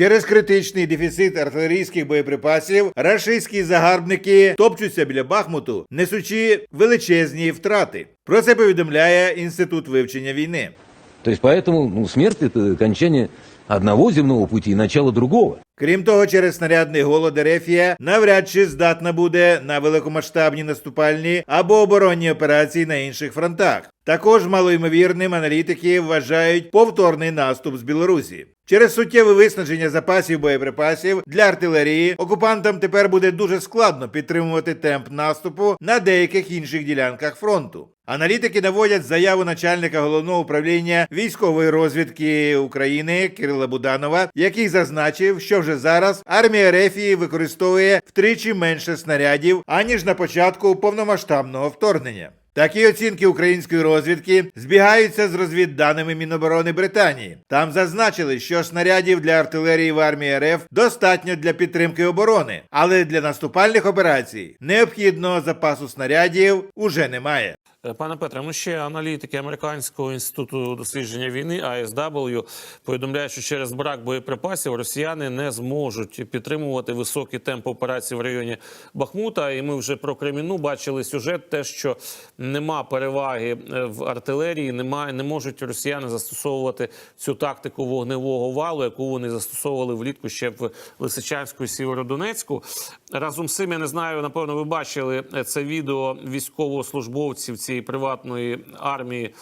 Через критичний дефіцит артилерійських боєприпасів рашистські загарбники топчуться біля Бахмуту, несучи величезні втрати. Про це повідомляє інститут вивчення війни. То есть поэтому ну, смерть це окончание одного земного пути и начало другого. Крім того, через снарядний голод Ерефія навряд чи здатна буде на великомасштабні наступальні або оборонні операції на інших фронтах. Також малоймовірним аналітики вважають повторний наступ з Білорусі. Через суттєве виснаження запасів боєприпасів для артилерії окупантам тепер буде дуже складно підтримувати темп наступу на деяких інших ділянках фронту. Аналітики наводять заяву начальника головного управління військової розвідки України Кирила Буданова, який зазначив, що вже зараз армія Рефії використовує втричі менше снарядів аніж на початку повномасштабного вторгнення. Такі оцінки української розвідки збігаються з розвідданими Міноборони Британії. Там зазначили, що снарядів для артилерії в армії РФ достатньо для підтримки оборони, але для наступальних операцій необхідного запасу снарядів уже немає. Е, Пане Петре, ну ще аналітики Американського інституту дослідження війни ASW повідомляють, що через брак боєприпасів росіяни не зможуть підтримувати високий темп операцій в районі Бахмута. І ми вже про Креміну бачили сюжет, те, що нема переваги е, в артилерії, немає, не можуть росіяни застосовувати цю тактику вогневого валу, яку вони застосовували влітку ще в Лисичанську і Сєвєродонецьку. Разом з цим я не знаю, напевно, ви бачили е, це відео військовослужбовців цієї приватної армії.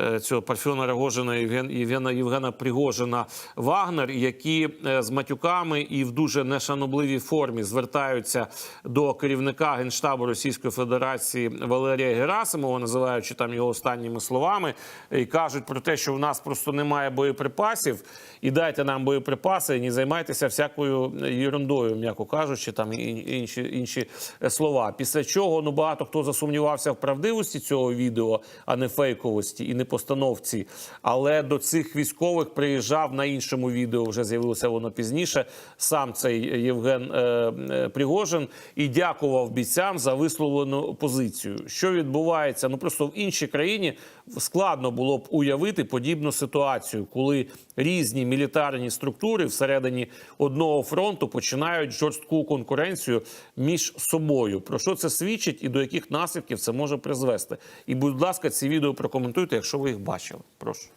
Е, Цього Парфьона Рогожина Євген, Євгена Євгена Пригожина Вагнер, які е, з матюками і в дуже нешанобливій формі звертаються до керівника генштабу Російської Федерації Валерія Герасимова, називаючи там його останніми словами, і кажуть про те, що в нас просто немає боєприпасів, і дайте нам боєприпаси, і не займайтеся всякою ерундою, м'яко кажучи, там інші інші слова. Після чого ну багато хто засумнівався в правдивості цього відео, а не фейковості і постановці. Але до цих військових приїжджав на іншому відео. Вже з'явилося воно пізніше. Сам цей Євген е, е, Пригожин і дякував бійцям за висловлену позицію. Що відбувається? Ну просто в іншій країні складно було б уявити подібну ситуацію, коли різні мілітарні структури всередині одного фронту починають жорстку конкуренцію між собою. Про що це свідчить і до яких наслідків це може призвести? І, будь ласка, ці відео прокоментуйте, якщо ви їх бачили. Прошу.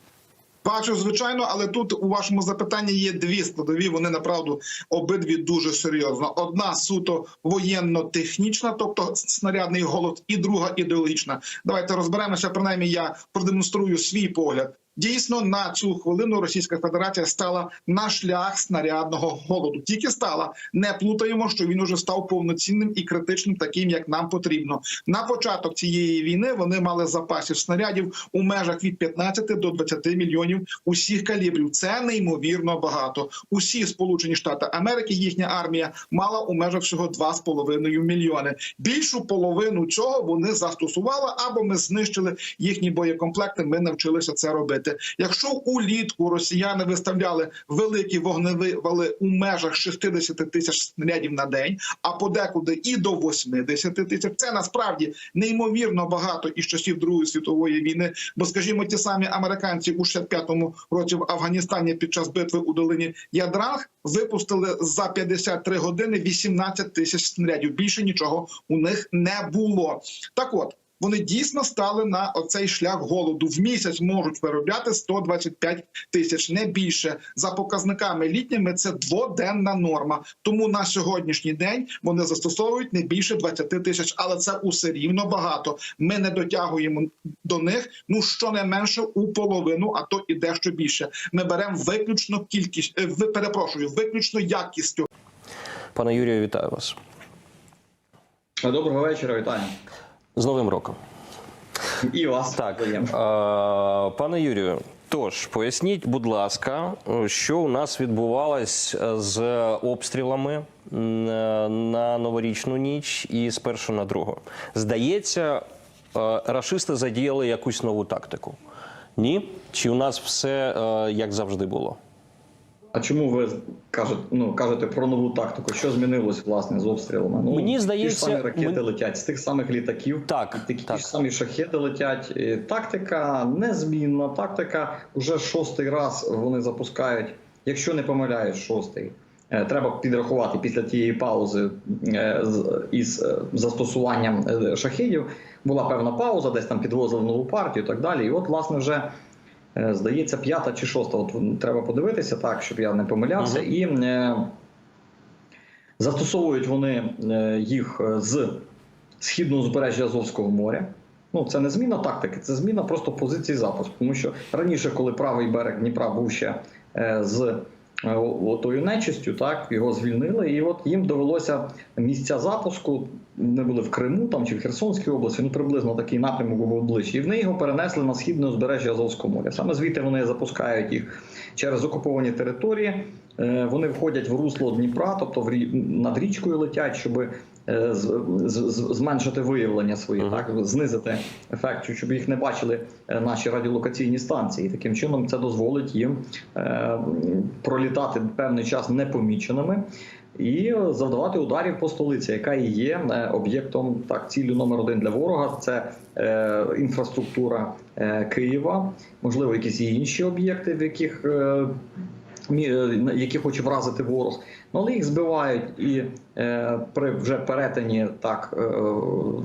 Бачу, звичайно, але тут у вашому запитанні є дві складові. Вони направду обидві дуже серйозно. Одна суто воєнно-технічна, тобто снарядний голод, і друга ідеологічна. Давайте розберемося. Принаймні, я продемонструю свій погляд. Дійсно, на цю хвилину Російська Федерація стала на шлях снарядного голоду. Тільки стала не плутаємо, що він уже став повноцінним і критичним, таким як нам потрібно. На початок цієї війни вони мали запасів снарядів у межах від 15 до 20 мільйонів усіх калібрів. Це неймовірно багато. Усі Сполучені Штати Америки, їхня армія мала у межах всього 2,5 мільйони. Більшу половину цього вони застосували або ми знищили їхні боєкомплекти. Ми навчилися це робити. Якщо улітку росіяни виставляли великі вогневі вали у межах 60 тисяч снарядів на день, а подекуди і до 80 тисяч, це насправді неймовірно багато із часів Другої світової війни. Бо, скажімо, ті самі американці у 65-му році в Афганістані під час битви у долині Ядранг випустили за 53 години 18 тисяч снарядів. Більше нічого у них не було. Так от. Вони дійсно стали на оцей шлях голоду. В місяць можуть виробляти 125 тисяч, не більше. За показниками літніми це дводенна норма. Тому на сьогоднішній день вони застосовують не більше 20 тисяч, але це усе рівно багато. Ми не дотягуємо до них. Ну щонайменше у половину, а то і дещо більше. Ми беремо виключно кількість. е, ви- перепрошую, виключно якістю. Пане Юрію, вітаю вас. Доброго вечора, вітаю. З Новим роком. І вас Так, е, пане Юрію, тож поясніть, будь ласка, що у нас відбувалось з обстрілами е, на новорічну ніч і спершу на другу. Здається, е, рашисти задіяли якусь нову тактику. Ні? Чи у нас все е, як завжди було? А чому ви кажете, ну, кажете про нову тактику? Що змінилось власне з обстрілами? Ну, Мені ті здається, ж самі ракети мен- летять з тих самих літаків, Так, такі так. ж самі шахеди летять. І Тактика незмінна. Тактика вже шостий раз вони запускають якщо не помиляюсь, шостий. Е, Треба підрахувати після тієї паузи е, із е, застосуванням шахедів. Була певна пауза, десь там підвозили нову партію і так далі. І от, власне, вже здається, п'ята чи шоста. От треба подивитися так, щоб я не помилявся. Ага. І е, застосовують вони е, їх е, з східного узбережжя Азовського моря. Ну, це не зміна тактики, це зміна просто позиції запуску. Тому що раніше, коли правий берег Дніпра був ще е, з е, отою нечистю, так його звільнили, і от їм довелося місця запуску. Вони були в Криму там чи в Херсонській області, ну приблизно такий напрямок був ближче. І вони його перенесли на східне узбережжя Азовського моря. Саме звідти вони запускають їх через окуповані території. Е, Вони входять в русло Дніпра, тобто в над річкою летять, щоб е, зменшити виявлення своїх, так знизити ефект, щоб їх не бачили е, наші радіолокаційні станції. Таким чином, це дозволить їм пролітати певний час непоміченими. І завдавати ударів по столиці, яка і є е, об'єктом так ціллю номер один для ворога. Це е, інфраструктура е, Києва, можливо, якісь інші об'єкти, в яких е, які хоче вразити ворог. Ну, але їх збивають і е, при вже перетині так е,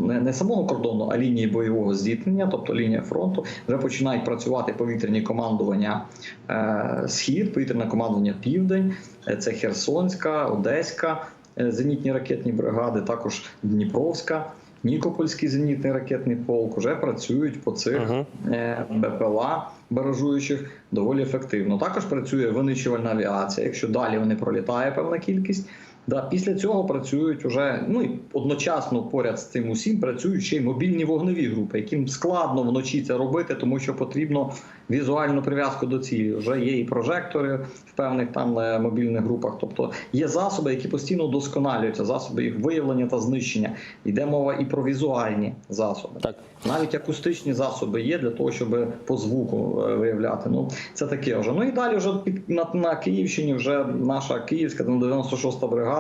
не, не самого кордону, а лінії бойового зіткнення, тобто лінія фронту, вже починають працювати повітряні командування е, Схід, повітряне командування Південь, Е, це Херсонська, Одеська е, зенітні ракетні бригади, також Дніпровська. Нікопольський зенітний ракетний полк вже працюють по цих Ага. е, БПЛА баражуючих доволі ефективно. Також працює винищувальна авіація. Якщо далі вони пролітає певна кількість. Да, після цього працюють уже ну і одночасно поряд з цим усім працюють ще й мобільні вогневі групи, яким складно вночі це робити, тому що потрібно візуальну прив'язку до цілі. Вже є і прожектори в певних там е, мобільних групах. Тобто є засоби, які постійно удосконалюються, засоби їх виявлення та знищення. Йде мова і про візуальні засоби. Так. Навіть акустичні засоби є для того, щоб по звуку е, виявляти. Ну це таке вже. Ну і далі вже під на, на Київщині вже наша київська там 96-та бригада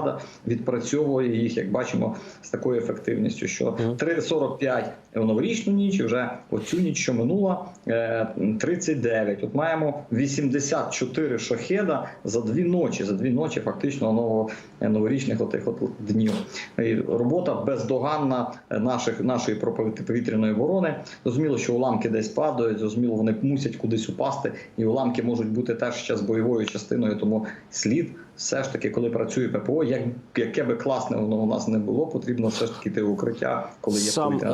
відпрацьовує їх, як бачимо, з такою ефективністю, що 3,45 в новорічну ніч, і вже оцю ніч, що минула, е, 39. От маємо 84 шахеда за дві ночі. За дві ночі фактично ново, е, новорічних отих от днів. І робота бездоганна е, наших нашої протиповітряної оборони. Зрозуміло, що уламки десь падають, зрозуміло, вони мусять кудись упасти, і уламки можуть бути теж ще з бойовою частиною. Тому слід все ж таки, коли працює ППО, як яке би класне воно у нас не було, потрібно все ж таки йти в укриття, коли є Сам, е,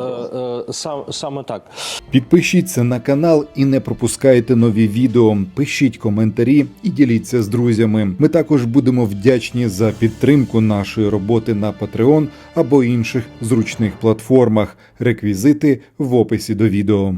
е, сам, саме так. Підпишіться на канал і не пропускайте нові відео. Пишіть коментарі і діліться з друзями. Ми також будемо вдячні за підтримку нашої роботи на Patreon або інших зручних платформах. Реквізити в описі до відео.